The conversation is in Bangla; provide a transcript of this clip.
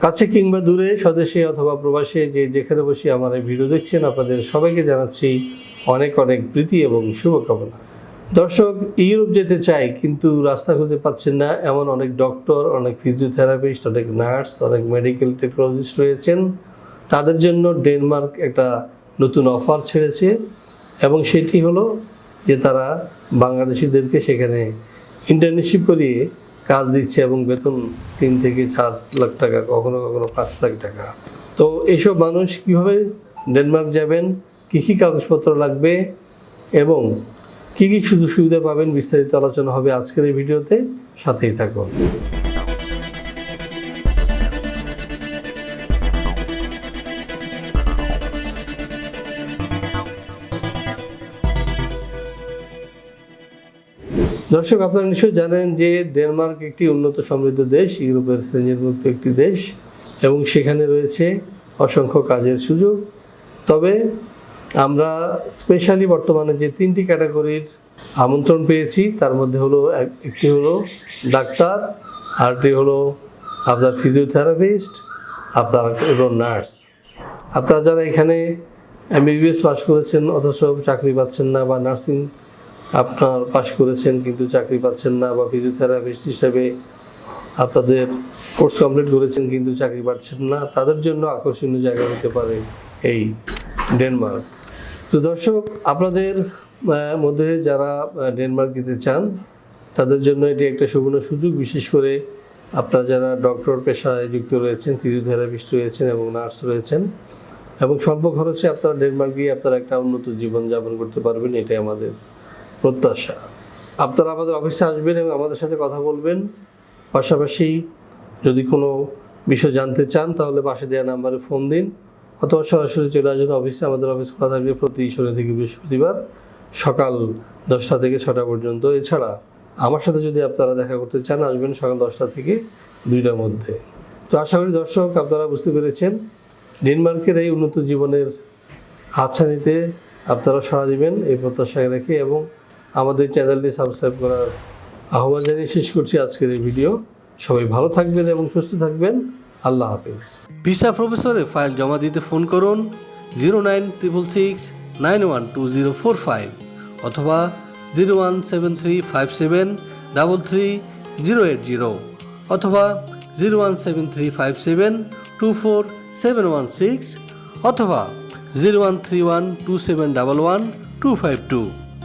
কাছে কিংবা দূরে, স্বদেশে অথবা প্রবাসে যে যেখানে বসে আমার এই ভিডিও দেখছেন, আপনাদের সবাইকে জানাচ্ছি অনেক অনেক প্রীতি এবং শুভকামনা। দর্শক, ইউরোপ যেতে চাই, কিন্তু রাস্তা খুঁজে পাচ্ছেন না। এমন অনেক ডক্টর, অনেক ফিজিওথেরাপিস্ট, অনেক নার্স, অনেক মেডিকেল টেকনোলজিস্ট রয়েছেন। তাদের জন্য ডেনমার্ক একটা নতুন অফার ছেড়েছে এবং সেটি হলো যে তারা বাংলাদেশিদেরকে সেখানে ইন্টার্নশিপ করিয়ে কাজ দিচ্ছে এবং বেতন তিন থেকে চার লাখ টাকা, কখনো কখনো পাঁচ লাখ টাকা। তো এইসব মানুষ কীভাবে ডেনমার্ক যাবেন, কী কী কাগজপত্র লাগবে এবং কী কী সুযোগ সুবিধা পাবেন বিস্তারিত আলোচনা হবে আজকের এই ভিডিওতে। সাথেই থাকুন। দর্শক, আপনারা নিশ্চয়ই জানেন যে ডেনমার্ক একটি উন্নত সমৃদ্ধ দেশ, ইউরোপের শ্রেণির মধ্যে একটি দেশ, এবং সেখানে রয়েছে অসংখ্য কাজের সুযোগ। তবে আমরা স্পেশালি বর্তমানে যে তিনটি ক্যাটাগরির আমন্ত্রণ পেয়েছি, তার মধ্যে হলো একটি হলো ডাক্তার আরটি হলো আপনার ফিজিওথেরাপিস্ট, আপনার হলো নার্স। আপনারা যারা এখানে এমবিবিএস পাশ করেছেন, অথচ চাকরি পাচ্ছেন না বা নার্সিং আপনার পাশ করেছেন কিন্তু চাকরি পাচ্ছেন না বা ফিজিওথেরাপিস্ট হিসেবে আপনাদের কোর্স কমপ্লিট করেছেন কিন্তু চাকরি পাচ্ছেন না, তাদের জন্য আকর্ষণীয় জায়গা হতে পারে এই ডেনমার্ক তো দর্শক, আপনাদের মধ্যে যারা ডেনমার্ক যেতে চান, তাদের জন্য এটি একটা সুবর্ণ সুযোগ। বিশেষ করে আপনারা যারা ডক্টর পেশায় যুক্ত রয়েছেন ফিজিওথেরাপিস্ট রয়েছেন এবং নার্স রয়েছেন, এবং স্বল্প খরচে আপনারা ডেনমার্ক গিয়ে আপনারা একটা উন্নত জীবনযাপন করতে পারবেন, এটাই আমাদের প্রত্যাশা। আপনারা আমাদের অফিসে আসবেন এবং আমাদের সাথে কথা বলবেন। পাশাপাশি যদি কোনো বিষয় জানতে চান, তাহলে পাশে দেওয়া নাম্বারে ফোন দিন অথবা সরাসরি চলে আসবেন অফিসে। আমাদের অফিস খোলা থাকবে প্রতি শনি থেকে বৃহস্পতিবার সকাল দশটা থেকে ছটা পর্যন্ত। এছাড়া আমার সাথে যদি আপনারা দেখা করতে চান, আসবেন সকাল দশটা থেকে দুইটার মধ্যে। তো আশা করি দর্শক, আপনারা বুঝতে পেরেছেন, ডেনমার্কের এই উন্নত জীবনের হাতছানিতে আপনারা সাড়া দিবেন, এই প্রত্যাশায় রেখে এবং আমাদের চ্যানেলটি সাবস্ক্রাইব করার আহ্বান জানিয়ে শেষ করছি আজকের এই ভিডিও। সবাই ভালো থাকবেন এবং সুস্থ থাকবেন। আল্লাহ হাফিজ। ভিসা প্রফেসরে ফাইল জমা দিতে ফোন করুন zero nine triple six nine one two zero four five অথবা zero one seven three five seven double three zero eight zero অথবা zero one seven three five seven two four seven one six অথবা zero one three one two seven double one two five two